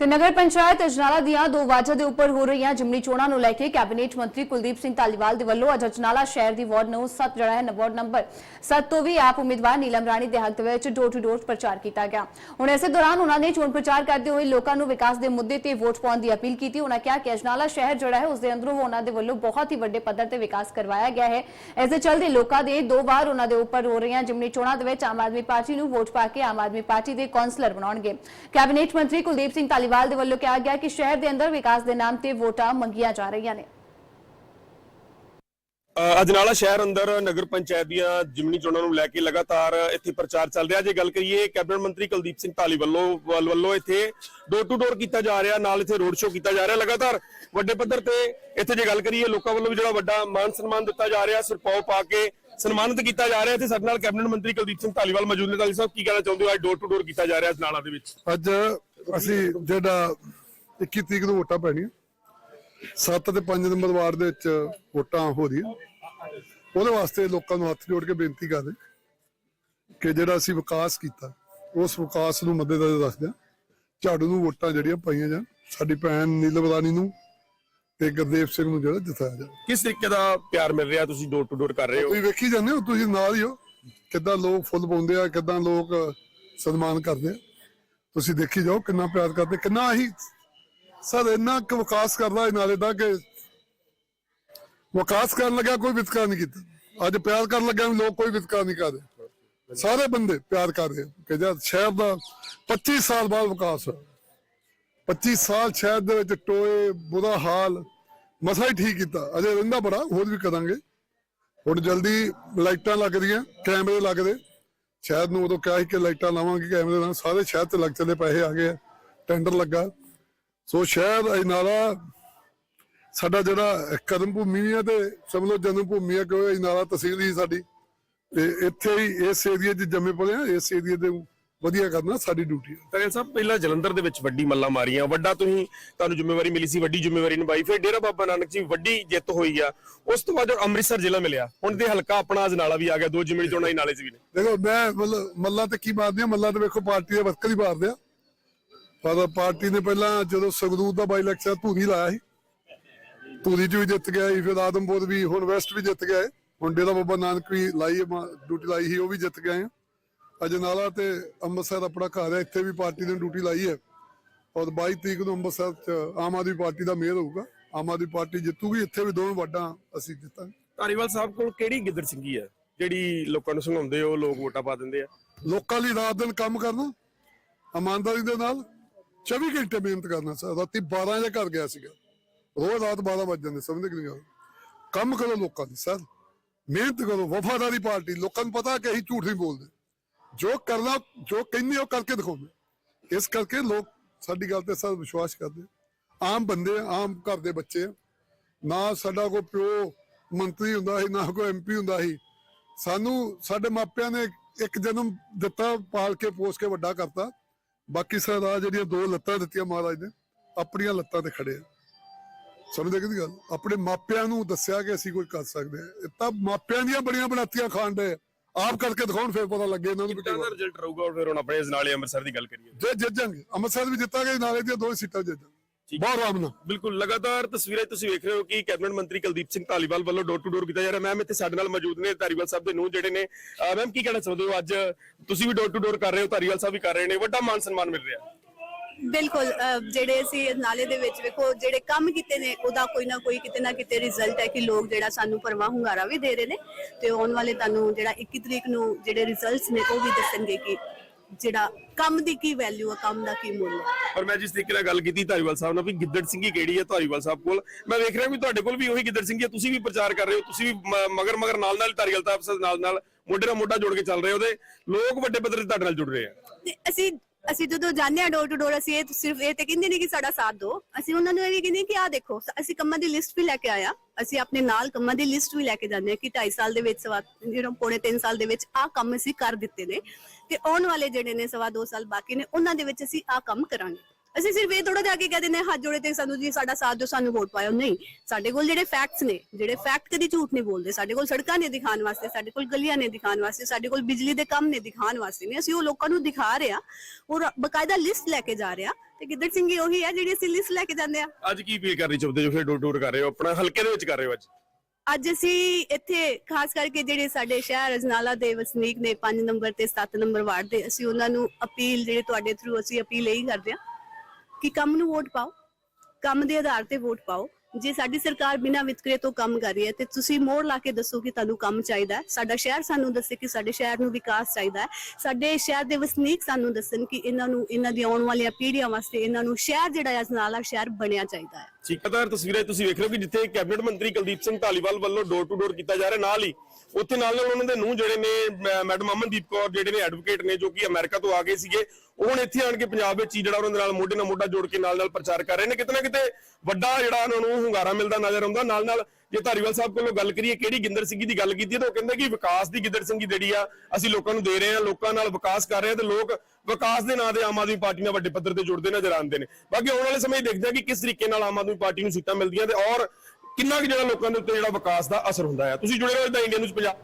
ਤੇ ਨਗਰ ਪੰਚਾਇਤ ਅਜਨਾਲਾ ਦੀਆਂ ਦੋ ਵਾਜਾਂ ਦੇ ਉੱਪਰ ਹੋ ਰਹੀਆਂ ਜਿਮਨੀ ਚੋਣਾਂ ਨੂੰ ਲੈ ਕੇ ਕੈਬਨਿਟ ਮੰਤਰੀ ਕੁਲਦੀਪ ਸਿੰਘ ਧਾਲੀਵਾਲ ਦੇ ਵੱਲੋਂ ਅੱਜ ਅਜਨਾਲਾ ਸ਼ਹਿਰ ਦੀ ਵਾਰਡ ਨੂੰ 7 ਜਿਹੜਾ ਹੈ ਵਾਰਡ ਨੰਬਰ 7 ਤੋਂ ਵੀ ਆਪ ਉਮੀਦਵਾਰ ਨੀਲਮ ਰਾਣੀ ਦੇ ਹੱਕ ਵਿੱਚ ਡੋਰ ਟੂ ਡੋਰ ਪ੍ਰਚਾਰ ਕੀਤਾ ਗਿਆ। ਹੁਣ ਇਸੇ ਦੌਰਾਨ ਉਹਨਾਂ ਨੇ ਚੋਣ ਪ੍ਰਚਾਰ ਕਰਦੇ ਹੋਏ ਲੋਕਾਂ ਨੂੰ ਵਿਕਾਸ ਦੇ ਮੁੱਦੇ ਤੇ ਵੋਟ ਪਾਉਣ ਦੀ ਅਪੀਲ ਕੀਤੀ। ਉਹਨਾਂ ਕਿਹਾ ਕਿ ਅਜਨਾਲਾ ਸ਼ਹਿਰ ਜਿਹੜਾ ਹੈ ਉਸ ਦੇ ਅੰਦਰੋਂ ਉਹਨਾਂ ਦੇ ਵੱਲੋਂ ਬਹੁਤ ਹੀ ਵੱਡੇ ਪੱਧਰ ਤੇ ਵਿਕਾਸ ਕਰਵਾਇਆ ਗਿਆ ਹੈ। ਇਸ ਦੇ ਚਲਦੇ ਲੋਕਾਂ ਦੇ ਦੋ ਵਾਰ ਉਹਨਾਂ ਦੇ ਉੱਪਰ ਹੋ ਰਹੀਆਂ ਜਿਮਨੀ ਚੋਣਾਂ ਦੇ ਵਿੱਚ ਆਮ ਆਦਮੀ ਪਾਰਟੀ ਨੂੰ ਵੋਟ ਪਾ ਕੇ ਆਮ ਆਦਮੀ ਪਾਰਟੀ ਦੇ ਕੌਂਸਲਰ ਬਣਾਉਣਗੇ। ਕੈਬਨਿਟ ਮੰਤਰੀ ਕੁਲਦੀਪ ਸਿੰਘ ਧਾਲੀਵਾਲ ਦੇ ਵੱਲੋਂ ਕਿਹਾ ਗਿਆ ਕਿ ਸ਼ਹਿਰ ਦੇ ਅੰਦਰ ਵਿਕਾਸ ਦੇ ਨਾਮ ਤੇ ਵੋਟਾਂ ਮੰਗੀਆਂ ਜਾ ਰਹੀਆਂ ਨੇ। ਅਜਨਾਲਾ ਸ਼ਹਿਰ ਅੰਦਰ ਨਗਰ ਪੰਚਾਇਤ ਦੀਆਂ ਜਿਮਨੀ ਚੋਣਾਂ ਨੂੰ ਲੈ ਕੇ ਲਗਾਤਾਰ ਇੱਥੇ ਪ੍ਰਚਾਰ ਚੱਲ ਰਿਹਾ। ਜੇ ਗੱਲ ਕਰੀਏ ਕੈਬਨਿਟ ਮੰਤਰੀ ਕੁਲਦੀਪ ਸਿੰਘ ਧਾਲੀ ਵੱਲੋਂ ਵੱਲ- ਇੱਥੇ ਡੋਰ ਟੂ ਡੋਰ ਕੀਤਾ ਜਾ ਰਿਹਾ ਨਾਲ ਇੱਥੇ ਰੋਡ ਸ਼ੋਅ ਕੀਤਾ ਜਾ ਰਿਹਾ। ਲਗਾਤਾਰ ਵੱਡੇ ਪੱਧਰ ਤੇ ਇੱਥੇ ਜੇ ਗੱਲ ਕਰੀਏ ਲੋਕਾਂ ਵੱਲੋਂ ਵੀ ਜਿਹੜਾ ਵੱਡਾ ਮਾਨ ਸਨਮਾਨ ਦਿੱਤਾ ਜਾ ਰਿਹਾ ਸਿਰਪਾਓ ਪਾ ਕੇ ਸਨਮਾਨਿਤ ਕੀਤਾ ਜਾ ਰਿਹਾ। ਇੱਥੇ ਸਾਡੇ ਨਾਲ ਕੈਬਨਿਟ ਮੰਤਰੀ ਕੁਲਦੀਪ ਸਿੰਘ ਧਾਲੀਵਾਲ ਮੌਜੂਦ ਨੇ। ਧਾਲੀ ਸਾਹਿਬ ਕੀ ਕਹਿਣਾ ਚਾਹੁੰਦੇ ਹੋ? ਅੱਜ ਡੋਰ ਟੂ ਡੋਰ ਕੀਤਾ ਜਾ ਰਿਹਾ ਅਜਨਾਲਾ ਦੇ ਵਿੱਚ? ਅੱਜ ਅਸੀਂ ਜਿਹੜਾ 21 ਤਰੀਕ ਨੂੰ ਵੋਟਾਂ ਪੈਣੀਆਂ। 7 ਤੇ 5 ਨੰਬਰ ਵਾਰਡ ਦੇ ਵਿੱਚ ਵੋਟਾਂ ਹੋ ਰਹੀਆਂ। ਉਹਦੇ ਵਾਸਤੇ ਲੋਕਾਂ ਨੂੰ ਹੱਥ ਜੋੜ ਕੇ ਬੇਨਤੀ ਕਰਦੇ ਕਿ ਜਿਹੜਾ ਅਸੀਂ ਵਿਕਾਸ ਕੀਤਾ ਉਸ ਵਿਕਾਸ ਨੂੰ ਮੱਦੇਨਜ਼ਰ ਰੱਖਦੇ ਝਾੜੂ ਨੂੰ ਵੋਟਾਂ ਜਿਹੜੀਆਂ ਪਾਈਆਂ ਜਾਣ। ਸਾਡੀ ਭੈਣ ਨੀਲਮ ਰਾਣੀ ਨੂੰ ਤੇ ਗੁਰਦੇਵ ਸਿੰਘ ਨੂੰ ਜਿਹੜਾ ਜਿਤਾਇਆ ਜਾਵੇ। ਕਿਸ ਤਰੀਕੇ ਦਾ ਪਿਆਰ ਮਿਲ ਰਿਹਾ ਤੁਸੀਂ ਡੋਰ ਟੂ ਡੋਰ ਕਰ ਰਹੇ ਹੋ? ਤੁਸੀਂ ਵੇਖੀ ਜਾਂਦੇ ਹੋ ਤੁਸੀਂ ਨਾਲ ਹੀ ਹੋ। ਕਿੱਦਾਂ ਲੋਕ ਫੁੱਲ ਪਾਉਂਦੇ ਆ ਕਿੱਦਾਂ ਲੋਕ ਸਨਮਾਨ ਕਰਦੇ ਆ। ਤੁਸੀਂ ਦੇਖੀ ਜਾਓ ਕਿੰਨਾ ਪਿਆਰ ਕਰਦੇ, ਕਿੰਨਾ ਹੀ ਸਰ ਇੰਨਾ ਕੁ ਵਿਕਾਸ ਕਰਦਾ ਨਾਲੇ ਦਾ ਕਿ ਵਿਕਾਸ ਕਰਨ ਲੱਗਿਆ, ਕੋਈ ਵਿਤਕਰਾ ਨਹੀਂ ਕੀਤਾ। ਅੱਜ ਪਿਆਰ ਕਰਨ ਲੱਗਿਆ, ਲੋਕ ਕੋਈ ਵਿਤਕਰਾ ਨਹੀਂ ਕਰਦੇ ਸਾਰੇ ਬੰਦੇ ਪਿਆਰ ਕਰ ਰਹੇ ਕਿ ਜਦ ਸ਼ਹਿਰ ਦਾ 25 ਸਾਲ ਬਾਅਦ ਵਿਕਾਸ ਹੋਇਆ। 25 ਸਾਲ ਸ਼ਹਿਰ ਦੇ ਵਿੱਚ ਟੋਏ, ਬੁਰਾ ਹਾਲ ਮਸਾ ਹੀ ਠੀਕ ਕੀਤਾ। ਅਜੇ ਰਹਿੰਦਾ ਬੜਾ, ਹੋਰ ਵੀ ਕਰਾਂਗੇ। ਹੁਣ ਜਲਦੀ ਲਾਈਟਾਂ ਲੱਗ ਰਹੀਆਂ, ਕੈਮਰੇ ਲੱਗਦੇ ਸ਼ਹਿਰ ਨੂੰ ਉਦੋਂ ਕਿਹਾ ਸੀ ਕਿ ਲਾਈਟਾਂ ਲਾਵਾਂਗੇ ਕੈਮਰੇ ਨਾਲ ਸਾਰੇ ਸ਼ਹਿਰ ਤੇ ਲੱਗ ਚੱਲੇ ਪੈਸੇ ਆ ਗਏ ਟੈਂਡਰ ਲੱਗਾ। ਸੋ ਸ਼ਹਿਰ ਅਜਨਾਲਾ ਸਾਡਾ ਜਿਹੜਾ ਕਰਮ ਭੂਮੀ ਹੈ ਤੇ ਸਮਝ ਜਨਮ ਭੂਮੀ ਹੈ ਕਿ ਅਜਨਾਲਾ ਤਹਿਸੀਲ ਹੀ ਸਾਡੀ। ਤੇ ਇੱਥੇ ਹੀ ਇਸ ਏਰੀਏ 'ਚ ਜੰਮੇ ਪਲੇ ਆ, ਇਸ ਏਰੀਏ ਦੇ ਵਧੀਆ ਕਰਨਾ ਸਾਡੀ ਡਿਊਟੀ ਹੈ ਤਗਲ ਸਾਹਿਬ ਪਹਿਲਾਂ ਜਲੰਧਰ ਦੇ ਵਿੱਚ ਵੱਡੀ ਮੱਲਾ ਮਾਰੀਆਂ। ਵੱਡਾ ਤੁਸੀਂ ਤੁਹਾਨੂੰ ਜ਼ਿੰਮੇਵਾਰੀ ਮਿਲੀ ਸੀ ਵੱਡੀ ਜ਼ਿੰਮੇਵਾਰੀ ਨਿਭਾਈ। ਫਿਰ ਡੇਰਾ ਬਾਬਾ ਨਾਨਕ ਜੀ ਵੱਡੀ ਜਿੱਤ ਹੋਈ ਆ। ਉਸ ਤੋਂ ਬਾਅਦ ਅੰਮ੍ਰਿਤਸਰ ਜ਼ਿਲ੍ਹਾ ਮਿਲਿਆ ਹੁਣ ਤੇ ਹਲਕਾ ਆਪਣਾ ਅਜਨਾਲਾ ਵੀ ਆ ਗਿਆ ਦੋ ਜ਼ਿਮਨੀ ਚੋਣਾਂ ਹੀ ਨਾਲੇ 'ਚ ਵੀ ਨੇ। ਦੇਖੋ ਮੈਂ ਮਤਲਬ ਮੱਲਾ ਤੇ ਕੀ ਮਾਰਦੇ ਆ? ਮੱਲਾ ਤੇ ਵੇਖੋ ਪਾਰਟੀ ਦੇ ਵਰਕਰ ਹੀ ਮਾਰਦੇ ਆ। ਪਰ ਪਾਰਟੀ ਨੇ ਪਹਿਲਾਂ ਜਦੋਂ ਸੰਗਰੂਰ ਦਾ ਬਾਈ ਇਲੈਕਸ਼ਨ ਧੂਰੀ ਲਾਇਆ ਸੀ। ਧੂਰੀ 'ਚ ਵੀ ਜਿੱਤ ਗਿਆ ਸੀ ਫਿਰ ਆਦਮਪੁਰ ਵੀ ਹੁਣ ਵੈਸਟ ਵੀ ਜਿੱਤ ਗਿਆ ਹੈ। ਹੁਣ ਡੇਰਾ ਬਾਬਾ ਨਾਨਕ ਵੀ ਲਾਈ ਡਿਊਟੀ ਲਾਈ ਸੀ ਉਹ ਵੀ ਜਿੱਤ ਗਏ ਆ ਅਜਨਾਲਾ ਤੇ ਅੰਮ੍ਰਿਤਸਰ ਆਪਣਾ ਘਰ ਹੈ ਇੱਥੇ ਵੀ ਪਾਰਟੀ ਨੇ ਡਿਊਟੀ ਲਾਈ ਹੈ। ਔਰ 22 ਤਰੀਕ ਨੂੰ ਅੰਮ੍ਰਿਤਸਰ 'ਚ ਆਮ ਆਦਮੀ ਪਾਰਟੀ ਦਾ ਮੇਅਰ ਹੋਊਗਾ। ਆਮ ਆਦਮੀ ਪਾਰਟੀ ਜਿੱਤੂਗੀ ਇੱਥੇ ਵੀ ਦੋਵੇਂ ਵਾਰਡਾਂ ਅਸੀਂ ਜਿੱਤਾਂਗੇ। ਧਾਰੀਵਾਲ ਸਾਹਿਬ ਕੋਲ ਕਿਹੜੀ ਗਿੱਦੜ ਸਿੰਘੀ ਹੈ? ਜਿਹੜੀ ਲੋਕਾਂ ਨੂੰ ਸੰਘਾਉਂਦੇ ਹੋ ਲੋਕ ਵੋਟਾਂ ਪਾ ਦਿੰਦੇ ਆ? ਲੋਕਾਂ ਲਈ ਰਾਤ ਦਿਨ ਕੰਮ ਕਰਨਾ ਇਮਾਨਦਾਰੀ ਦੇ ਨਾਲ 24 ਘੰਟੇ ਮਿਹਨਤ ਕਰਨਾ ਸਰ। ਰਾਤੀ 12 ਵਜੇ ਘਰ ਗਿਆ ਸੀਗਾ। ਰੋਜ਼ ਰਾਤ 12 ਵੱਜ ਜਾਂਦੇ ਸਮਝਦੇ ਕਿ ਨਹੀਂ ਕੰਮ ਕਰੋ ਲੋਕਾਂ ਦੀ ਸਰ। ਮਿਹਨਤ ਕਰੋ ਵਫਾਦਾਰੀ ਪਾਰਟੀ ਲੋਕਾਂ ਨੂੰ ਪਤਾ ਕਿ ਅਸੀਂ ਝੂਠ ਨਹੀਂ ਬੋਲਦੇ। ਜੋ ਕਰਨਾ, ਜੋ ਕਹਿੰਦੇ ਉਹ ਕਰਕੇ ਦਿਖਾਉਂਦੇ ਇਸ ਕਰਕੇ ਲੋਕ ਸਾਡੀ ਗੱਲ ਤੇ ਸਰ ਵਿਸ਼ਵਾਸ ਕਰਦੇ ਆਮ ਬੰਦੇ ਆਮ ਘਰ ਦੇ ਬੱਚੇ ਆ। ਨਾ ਸਾਡਾ ਕੋਈ ਪਿਓ ਮੰਤਰੀ ਹੁੰਦਾ ਸੀ, ਨਾ ਕੋਈ ਐਮਪੀ ਹੁੰਦਾ ਸੀ। ਸਾਨੂੰ, ਸਾਡੇ ਮਾਪਿਆਂ ਨੇ ਇੱਕ ਜਨਮ ਦਿੱਤਾ, ਪਾਲ ਕੇ, ਪੋਸ ਕੇ ਵੱਡਾ ਕਰਤਾ। ਬਾਕੀ ਸਰ ਆ ਜਿਹੜੀਆਂ ਦੋ ਲੱਤਾਂ ਦਿੱਤੀਆਂ ਮਹਾਰਾਜ ਨੇ, ਆਪਣੀਆਂ ਲੱਤਾਂ ਤੇ ਖੜੇ ਆ। ਸਮਝਦੇ ਕਿ ਗੱਲ? ਆਪਣੇ ਮਾਪਿਆਂ ਨੂੰ ਦੱਸਿਆ ਕਿ ਅਸੀਂ ਕੁਝ ਕਰ ਸਕਦੇ ਆ। ਇਹ ਤਾਂ ਮਾਪਿਆਂ ਦੀਆਂ ਬੜੀਆਂ ਬਣਾਤੀਆਂ ਖਾਣ ਦੇ ਆਪ ਕਰਕੇ ਦਿਖਾਉਣ ਫਿਰ ਪਤਾ ਲੱਗੇ ਇਹਨਾਂ ਨੂੰ ਵੀ ਕਿੰਨਾ ਰਿਜ਼ਲਟ ਰਹੂਗਾ ਫਿਰ ਹੁਣ ਆਪਣੇ ਅਜਨਾਲੇ ਅੰਮ੍ਰਿਤਸਰ ਦੀ ਗੱਲ ਕਰੀਏ। ਜੇ ਜਿੱਤ ਜਾਣਗੇ ਅੰਮ੍ਰਿਤਸਰ ਵੀ ਜਿੱਤਾਂਗੇ ਨਾਲੇ ਦੀਆਂ ਦੋ ਸੀਟਾਂ ਜਿੱਤ ਜਾਣਗੇ ਬਹੁਤ ਆਰਾਮ ਨਾਲ। ਬਿਲਕੁਲ ਲਗਾਤਾਰ ਤਸਵੀਰਾਂ ਤੁਸੀਂ ਵੇਖ ਰਹੇ ਹੋ ਕਿ ਕੈਬਨਿਟ ਮੰਤਰੀ ਕੁਲਦੀਪ ਸਿੰਘ ਧਾਲੀਵਾਲ ਵੱਲੋਂ ਡੋਰ ਟੂ ਡੋਰ ਕੀਤਾ ਜਾ ਰਿਹਾ। ਮੈਮ ਇੱਥੇ ਸਾਡੇ ਨਾਲ ਮੌਜੂਦ ਨੇ ਧਾਰੀਵਾਲ ਸਾਹਿਬ ਦੇ ਨੂੰ ਜਿਹੜੇ ਨੇ। ਮੈਮ ਕੀ ਕਹਿਣਾ ਚਾਹੁੰਦੇ ਹੋ? ਅੱਜ ਤੁਸੀਂ ਵੀ ਡੋਰ ਟੂ ਡੋਰ ਕਰ ਰਹੇ ਹੋ ਧਾਰੀਵਾਲ ਸਾਹਿਬ ਵੀ ਕਰ ਰਹੇ ਨੇ। ਵੱਡਾ ਮਾਨ ਸਨਮਾਨ ਮਿਲ ਰਿਹਾ। ਬਿਲਕੁਲ ਜਿਹੜੇ ਅਸੀਂ ਨਾਲੇ ਦੇ ਵਿੱਚ ਵੇਖੋ ਜਿਹੜੇ ਕੰਮ ਕੀਤੇ ਨੇ ਉਹਦਾ ਕੋਈ ਨਾ ਕੋਈ ਕਿਤੇ ਨਾ ਕਿਤੇ ਰਿਜ਼ਲਟ ਹੈ ਕਿ ਲੋਕ ਜਿਹੜਾ ਸਾਨੂੰ ਪਰਵਾਹ ਹੁੰਗਾਰਾ ਵੀ ਦੇ ਰਹੇ ਨੇ ਤੇ ਆਉਣ ਵਾਲੇ ਤੁਹਾਨੂੰ ਜਿਹੜਾ 21 ਤਰੀਕ ਨੂੰ ਜਿਹੜੇ ਰਿਜ਼ਲਟਸ ਨੇ ਉਹ ਵੀ ਦੱਸਣਗੇ ਕਿ ਜਿਹੜਾ ਕੰਮ ਦੀ ਕੀ ਵੈਲਿਊ ਹੈ ਕੰਮ ਦਾ ਕੀ ਮੁੱਲ ਹੈ ਪਰ ਮੈਂ ਜਿਸ ਤਰੀਕੇ ਨਾਲ ਗੱਲ ਕੀਤੀ ਧਾਰੀਵਾਲ ਸਾਹਿਬ ਨਾਲ ਵੀ ਗਿੱਦੜ ਸਿੰਘੀ ਕਿਹੜੀ ਹੈ ਧਾਰੀਵਾਲ ਸਾਹਿਬ ਕੋਲ ਮੈਂ ਵੇਖ ਰਿਹਾ ਵੀ ਤੁਹਾਡੇ ਕੋਲ ਵੀ ਉਹੀ ਗਿੱਦੜ ਸਿੰਘੀ ਹੈ ਤੁਸੀਂ ਵੀ ਪ੍ਰਚਾਰ ਕਰ ਰਹੇ ਹੋ ਤੁਸੀਂ ਵੀ ਮਗਰ ਮਗਰ ਨਾਲ ਨਾਲ ਧਾਰੀਵਾਲ ਸਾਹਿਬ ਨਾਲ ਨਾਲ ਮੋਢੇ ਨਾਲ ਮੋਢਾ ਜੋੜ ਕੇ ਚੱਲ ਰਹੇ ਹੋ ਤੇ ਲੋਕ ਵੱਡੇ ਪੱਧਰ ਤੇ ਤੁਹਾਡੇ ਨਾਲ ਜੁੜ ਰਹੇ ਆ। ਅਸੀਂ ਅਸੀਂ ਜਦੋਂ ਜਾਂਦੇ ਆ ਡੋਰ ਟੂ ਡੋਰ ਅਸੀਂ ਇਹ ਸਿਰਫ ਇਹ ਤੇ ਕਹਿੰਦੇ ਨਹੀਂ ਕਿ ਸਾਡਾ ਸਾਥ ਦਿਓ। ਅਸੀਂ ਉਹਨਾਂ ਨੂੰ ਇਹ ਕਹਿੰਦੇ ਕਿ ਆਹ ਦੇਖੋ ਅਸੀਂ ਕੰਮਾਂ ਦੀ ਲਿਸਟ ਵੀ ਲੈ ਕੇ ਆਇਆ ਅਸੀਂ ਆਪਣੇ ਨਾਲ ਕੰਮਾਂ ਦੀ ਲਿਸਟ ਵੀ ਲੈ ਕੇ ਜਾਂਦੇ ਆ ਕਿ 2.5 ਸਾਲ ਦੇ ਵਿੱਚ ਸਵਾ, ਜਿਹੜਾ ਪੌਣੇ 3 ਸਾਲ ਦੇ ਵਿੱਚ ਆਹ ਕੰਮ ਅਸੀਂ ਕਰ ਦਿੱਤੇ ਨੇ। ਤੇ ਆਉਣ ਵਾਲੇ ਜਿਹੜੇ ਨੇ ਸਵਾ 2 ਸਾਲ ਬਾਕੀ ਨੇ, ਉਹਨਾਂ ਦੇ ਵਿੱਚ ਅਸੀਂ ਆਹ ਕੰਮ ਕਰਾਂਗੇ। ਅਸੀਂ ਸਿਰਫ ਇਹ ਥੋੜਾ ਜਿਹਾ ਕੇ ਕਹਿ ਦਿੰਦੇ ਹਾਂ ਹੱਥ ਜੋੜੇ ਤੇ ਸਾਨੂੰ ਜੀ ਸਾਡਾ ਸਾਥ ਦਿਓ ਸਾਨੂੰ ਵੋਟ ਪਾਇਓ। ਨਹੀਂ ਸਾਡੇ ਕੋਲ ਜਿਹੜੇ ਫੈਕਟਸ ਨੇ ਜਿਹੜੇ ਫੈਕਟ ਕਦੀ ਝੂਠ ਨਹੀਂ ਬੋਲਦੇ। ਸਾਡੇ ਕੋਲ ਸੜਕਾਂ ਨੇ ਦਿਖਾਉਣ ਵਾਸਤੇ ਸਾਡੇ ਕੋਲ ਗਲੀਆਂ ਨੇ ਦਿਖਾਉਣ ਵਾਸਤੇ ਸਾਡੇ ਕੋਲ ਬਿਜਲੀ ਦੇ ਕੰਮ ਨੇ ਦਿਖਾਉਣ ਵਾਸਤੇ ਨੇ। ਅਸੀਂ ਉਹ ਲੋਕਾਂ ਨੂੰ ਦਿਖਾ ਰਹੇ ਹਾਂ ਔਰ ਬਕਾਇਦਾ ਲਿਸਟ ਲੈ ਕੇ ਜਾ ਰਹੇ ਹਾਂ। ਤੇ ਗਿੱਦੜ ਸਿੰਘ ਹੀ ਉਹੀ ਹੈ ਜਿਹੜੀ ਅਸੀਂ ਲਿਸਟ ਲੈ ਕੇ ਜਾਂਦੇ ਆ ਅੱਜ ਕੀ ਫੀਲ ਕਰਨੀ ਚਾਹੁੰਦੇ ਜੋ ਫਿਰ ਡੋਰ ਟੂਰ ਕਰ ਰਹੇ ਹੋ? ਆਪਣਾ ਹਲਕੇ ਦੇ ਵਿੱਚ ਕਰ ਰਹੇ ਹੋ ਅੱਜ? ਅੱਜ ਅਸੀਂ ਇੱਥੇ ਖਾਸ ਕਰਕੇ ਜਿਹੜੇ ਸਾਡੇ ਸ਼ਹਿਰ ਅਜਨਾਲਾ ਦੇ ਵਸਨੀਕ ਨੇ 5 ਨੰਬਰ ਤੇ 7 ਨੰਬਰ ਵਾਰਡ ਦੇ ਅਸੀਂ ਉਹਨਾਂ ਨੂੰ ਅਪੀਲ ਜਿਹੜੇ ਤੁਹਾਡੇ ਥਰੂ ਅਸੀਂ ਅਪੀਲ ਇਹੀ ਕਰਦੇ ਹਾਂ। ਕਿ ਕੰਮ ਨੂੰ ਵੋਟ ਪਾਓ, ਕੰਮ ਦੇ ਆਧਾਰ ਤੇ ਵੋਟ ਪਾਓ। ਜੇ ਸਾਡੀ ਸਰਕਾਰ ਬਿਨਾਂ ਵਿਤਕਰੇ ਤੋਂ ਕੰਮ ਕਰ ਰਹੀ ਹੈ, ਤੇ ਤੁਸੀਂ ਮੋੜ ਲਾ ਕੇ ਦੱਸੋ ਕਿ ਤੁਹਾਨੂੰ ਕੰਮ ਚਾਹੀਦਾ ਹੈ। ਸਾਡਾ ਸ਼ਹਿਰ ਸਾਨੂੰ ਦੱਸੇ ਕਿ ਸਾਡੇ ਸ਼ਹਿਰ ਨੂੰ ਵਿਕਾਸ ਚਾਹੀਦਾ ਹੈ। ਸਾਡੇ ਸ਼ਹਿਰ ਦੇ ਵਸਨੀਕ ਸਾਨੂੰ ਦੱਸਣ ਕਿ ਇਹਨਾਂ ਨੂੰ, ਇਹਨਾਂ ਦੀ ਆਉਣ ਵਾਲੀਆਂ ਪੀੜ੍ਹੀਆਂ ਵਾਸਤੇ ਇਹਨਾਂ ਨੂੰ ਸ਼ਹਿਰ ਜਿਹੜਾ ਅਜਨਾਲਾ ਸ਼ਹਿਰ ਬਣਿਆ ਚਾਹੀਦਾ ਹੈ। ਲਗਾਤਾਰ ਤਸਵੀਰਾਂ ਤੁਸੀਂ ਵੇਖ ਰਹੇ ਹੋ ਕਿ ਜਿੱਥੇ ਕੈਬਨਿਟ ਮੰਤਰੀ ਕੁਲਦੀਪ ਸਿੰਘ ਧਾਲੀਵਾਲ ਵੱਲੋਂ ਡੋਰ ਟੂ ਡੋਰ ਕੀਤਾ ਜਾ ਰਿਹਾ। ਨਾਲ ਹੀ ਉੱਥੇ ਨਾਲ ਨਾਲ ਉਹਨਾਂ ਦੇ ਨੂੰ ਜਿਹੜੇ ਨੇ ਮੈਡਮ ਅਮਨਦੀਪ ਕੌਰ ਜਿਹੜੇ ਨੇ ਐਡਵੋਕੇਟ ਨੇ, ਜੋ ਕਿ ਅਮਰੀਕਾ ਤੋਂ ਆ ਗਏ ਸੀਗੇ ਉਹ ਹੁਣ ਇੱਥੇ ਆਣ ਕੇ ਪੰਜਾਬ ਵਿੱਚ ਹੀ ਜਿਹੜਾ ਉਹਨਾਂ ਦੇ ਨਾਲ ਮੋਢੇ ਨਾਲ ਮੋਢਾ ਜੋੜ ਕੇ ਨਾਲ ਨਾਲ ਪ੍ਰਚਾਰ ਕਰ ਰਹੇ ਨੇ। ਕਿਤੇ ਨਾ ਕਿਤੇ ਵੱਡਾ ਜਿਹੜਾ ਉਹਨਾਂ ਨੂੰ ਹੁੰਗਾਰਾ ਮਿਲਦਾ ਨਜ਼ਰ ਆਉਂਦਾ। ਨਾਲ ਨਾਲ ਜੇ ਧਾਰੀਵਾਲ ਸਾਹਿਬ ਕੋਲੋਂ ਗੱਲ ਕਰੀਏ, ਕਿਹੜੀ ਗਿੰਦਰ ਸਿੰਘੀ ਦੀ ਗੱਲ ਕੀਤੀ ਹੈ, ਤਾਂ ਉਹ ਕਹਿੰਦੇ ਕਿ ਵਿਕਾਸ ਦੀ ਗਿੰਦਰ ਸਿੰਘੀ ਜਿਹੜੀ ਆ, ਅਸੀਂ ਲੋਕਾਂ ਨੂੰ ਦੇ ਰਹੇ ਹਾਂ, ਲੋਕਾਂ ਨਾਲ ਵਿਕਾਸ ਕਰ ਰਹੇ ਹਾਂ ਤੇ ਲੋਕ ਵਿਕਾਸ ਦੇ ਨਾਂ ਤੇ ਆਮ ਆਦਮੀ ਪਾਰਟੀ ਨਾਲ ਵੱਡੇ ਪੱਧਰ ਤੇ ਜੁੜਦੇ ਨਜ਼ਰ ਆਉਂਦੇ ਨੇ। ਬਾਕੀ ਆਉਣ ਵਾਲੇ ਸਮੇਂ ਦੇਖਦੇ ਹਾਂ ਕਿ ਕਿਸ ਤਰੀਕੇ ਨਾਲ ਆਮ ਆਦਮੀ ਪਾਰਟੀ ਨੂੰ ਸੀਟਾਂ ਮਿਲਦੀਆਂ ਤੇ ਔਰ ਕਿੰਨਾ ਕੁ ਜਿਹੜਾ ਲੋਕਾਂ ਦੇ ਉੱਤੇ ਜਿਹੜਾ ਵਿਕਾਸ ਦਾ ਅਸਰ ਹੁੰਦਾ ਹੈ ਤੁਸੀਂ ਜੁੜੇ ਰਹੋ ਇਦਾਂ ਇੰਡੀਆ ਨਿਊਜ਼ ਪੰਜਾਬ।